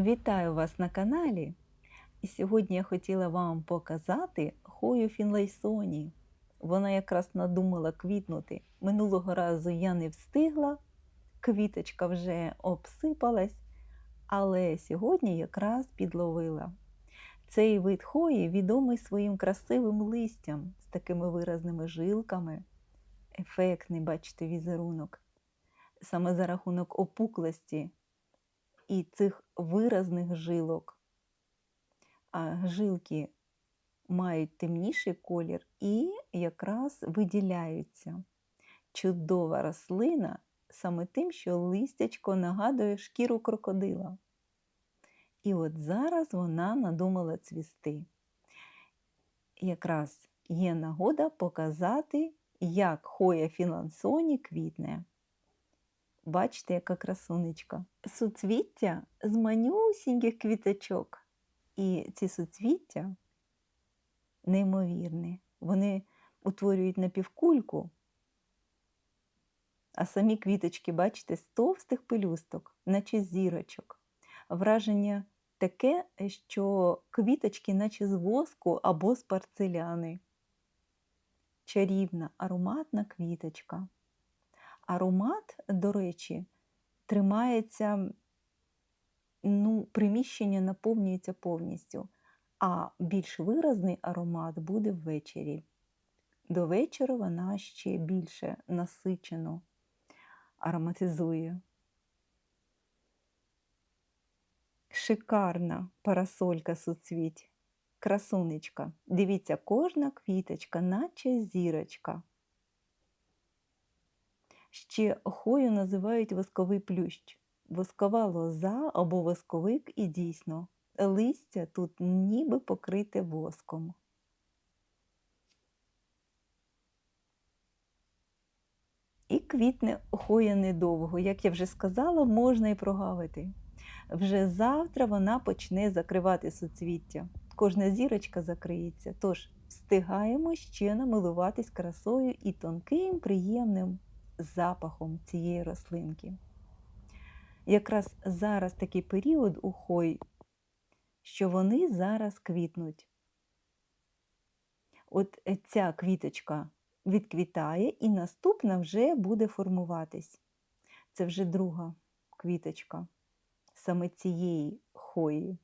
Вітаю вас на каналі. І сьогодні я хотіла вам показати хою Фінлейсоні. Вона якраз надумала квітнути. Минулого разу я не встигла, квіточка вже обсипалась, але сьогодні якраз підловила. Цей вид хої відомий своїм красивим листям з такими виразними жилками. Ефектний, бачите, візерунок. Саме за рахунок опуклості і цих виразних жилок. А жилки мають темніший колір і якраз виділяються. Чудова рослина саме тим, що листячко нагадує шкіру крокодила. І от зараз вона надумала цвісти. Якраз є нагода показати, як хоя філансоні квітне. Бачите, яка красунечка. Суцвіття з манюсіньких квіточок. І ці суцвіття неймовірні. Вони утворюють напівкульку, а самі квіточки, бачите, з товстих пелюсток, наче зірочок. Враження таке, що квіточки, наче з воску або з парцеляни. Чарівна, ароматна квіточка. Аромат, до речі, тримається, ну, приміщення наповнюється повністю, а більш виразний аромат буде ввечері. До вечора вона ще більше насичено ароматизує. Шикарна парасолька суцвіть, красунечка. Дивіться, кожна квіточка, наче зірочка. Ще хою називають восковий плющ, воскова лоза або восковик і дійсно. Листя тут ніби покрите воском. І квітне хоя недовго, як я вже сказала, можна і прогавити. Вже завтра вона почне закривати суцвіття. Кожна зірочка закриється, тож встигаємо ще намилуватись красою і тонким, приємним запахом цієї рослинки. Якраз зараз такий період у хой, що вони зараз квітнуть. От ця квіточка відквітає, і наступна вже буде формуватись. Це вже друга квіточка саме цієї хої.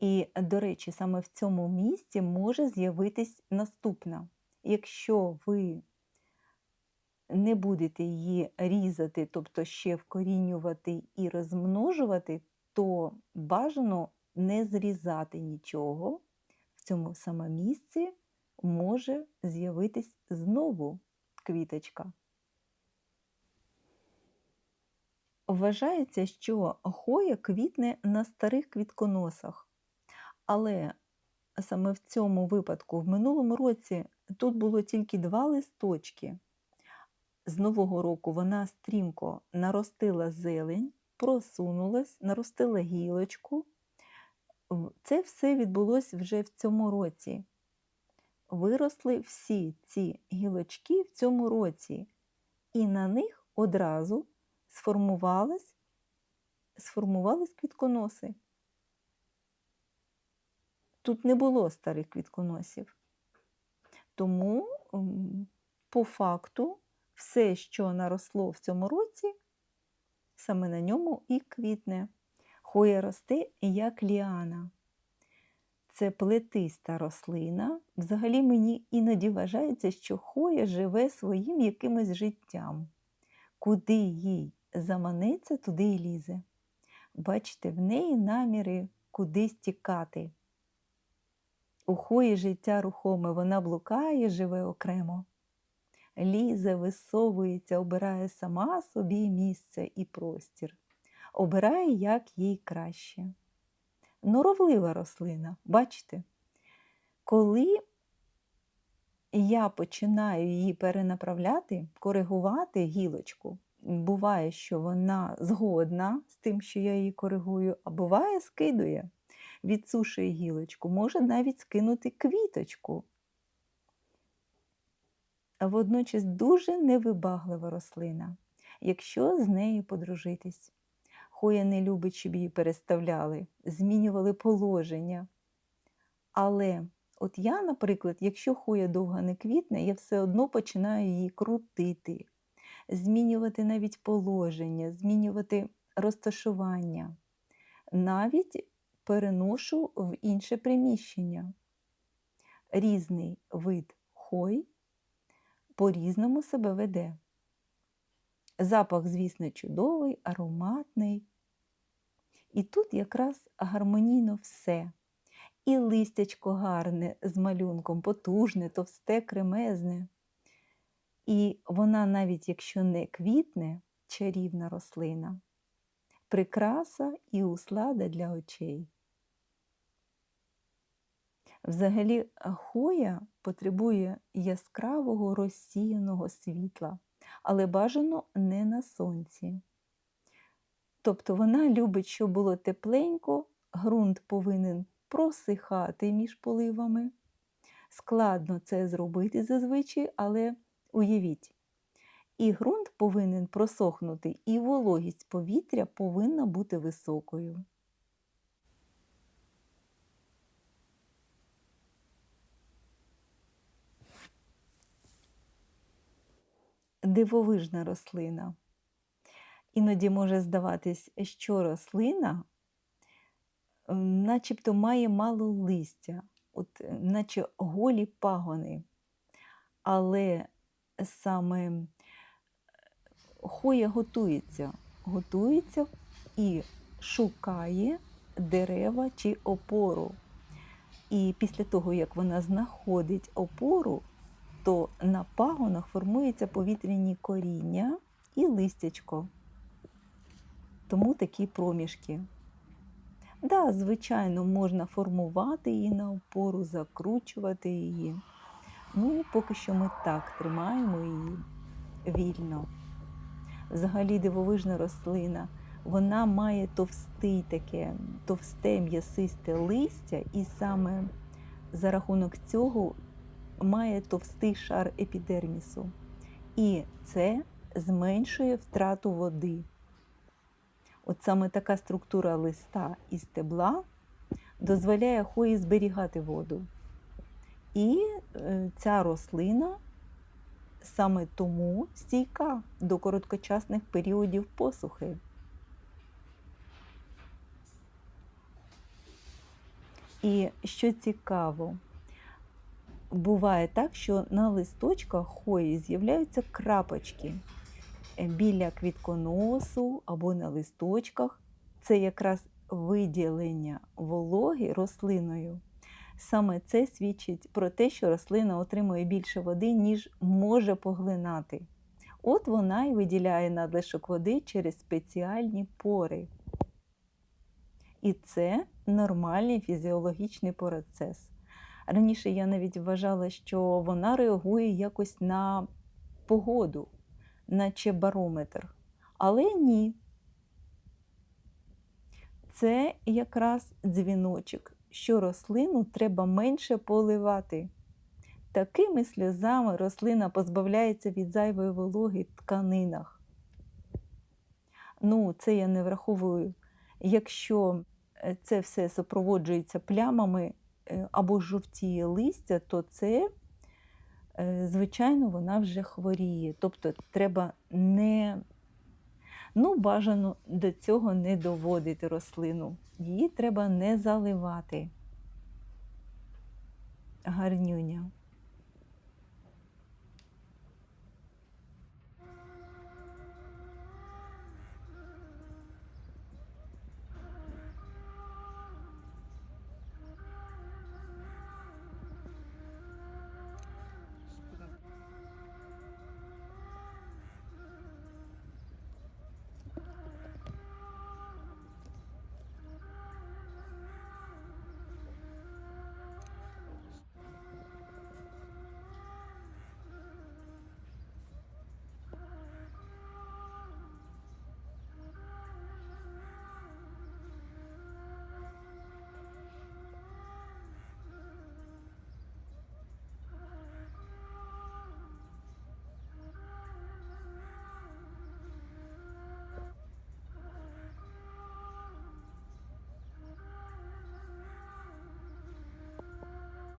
І, до речі, саме в цьому місці може з'явитись наступна. Якщо ви не будете її різати, тобто ще вкорінювати і розмножувати, то бажано не зрізати нічого. В цьому саме місці може з'явитись знову квіточка. Вважається, що хоя квітне на старих квітконосах. Але саме в цьому випадку, в минулому році, тут було тільки два листочки. З Нового року вона стрімко наростила зелень, просунулась, наростила гілочку. Це все відбулося вже в цьому році. Виросли всі ці гілочки в цьому році, і на них одразу сформувались, сформувались квітконоси. Тут не було старих квітконосів. Тому, по факту, все, що наросло в цьому році, саме на ньому і квітне. Хоя росте як ліана. Це плетиста рослина. Взагалі мені іноді вважається, що хоя живе своїм якимось життям. Куди їй заманеться, туди й лізе. Бачите, в неї наміри кудись тікати. У хої життя рухоме, вона блукає, живе окремо. Лізе, висовується, обирає сама собі місце і простір, обирає, як їй краще. Норовлива рослина, бачите? Коли я починаю її перенаправляти, коригувати гілочку, буває, що вона згодна з тим, що я її коригую, а буває, скидує, відсушує гілочку, може навіть скинути квіточку. Водночас дуже невибаглива рослина, якщо з нею подружитись. Хоя не любить, щоб її переставляли, змінювали положення. Але от я, наприклад, якщо хоя довго не квітне, я все одно починаю її крутити, змінювати навіть положення, змінювати розташування, навіть переношу в інше приміщення. Різний вид хой по-різному себе веде. Запах, звісно, чудовий, ароматний. І тут якраз гармонійно все. І листячко гарне з малюнком, потужне, товсте, кремезне. І вона, навіть якщо не квітне, чарівна рослина, прикраса і услада для очей. Взагалі, хоя потребує яскравого розсіяного світла, але бажано не на сонці. Тобто вона любить, щоб було тепленько, ґрунт повинен просихати між поливами. Складно це зробити зазвичай, але уявіть, і ґрунт повинен просохнути, і вологість повітря повинна бути високою. Дивовижна рослина. Іноді може здаватись, що рослина начебто має мало листя, от, наче голі пагони. Але саме хоя готується, готується і шукає дерева чи опору. І після того, як вона знаходить опору, то на пагонах формуються повітряні коріння і листячко. Тому такі проміжки. Да, звичайно, можна формувати її на опору, закручувати її. Ну, поки що ми так тримаємо її вільно. Взагалі дивовижна рослина. Вона має товстий таке, товсте м'ясисте листя, і саме за рахунок цього має товстий шар епідермісу. І це зменшує втрату води. От саме така структура листа і стебла дозволяє хої зберігати воду. І е, ця рослина саме тому стійка до короткочасних періодів посухи. І що цікаво, буває так, що на листочках хої з'являються крапочки е, біля квітконосу або на листочках. Це якраз виділення вологи рослиною. Саме це свідчить про те, що рослина отримує більше води, ніж може поглинати. От вона і виділяє надлишок води через спеціальні пори. І це нормальний фізіологічний процес. Раніше я навіть вважала, що вона реагує якось на погоду, наче барометр. Але ні. Це якраз дзвіночок, що рослину треба менше поливати. Такими сльозами рослина позбавляється від зайвої вологи в тканинах. Ну, це я не враховую, якщо е, це все супроводжується плямами або жовтіє листя, то це, е, звичайно, вона вже хворіє. Тобто треба не Ну, бажано до цього не доводити рослину. Її треба не заливати. Гарнюня.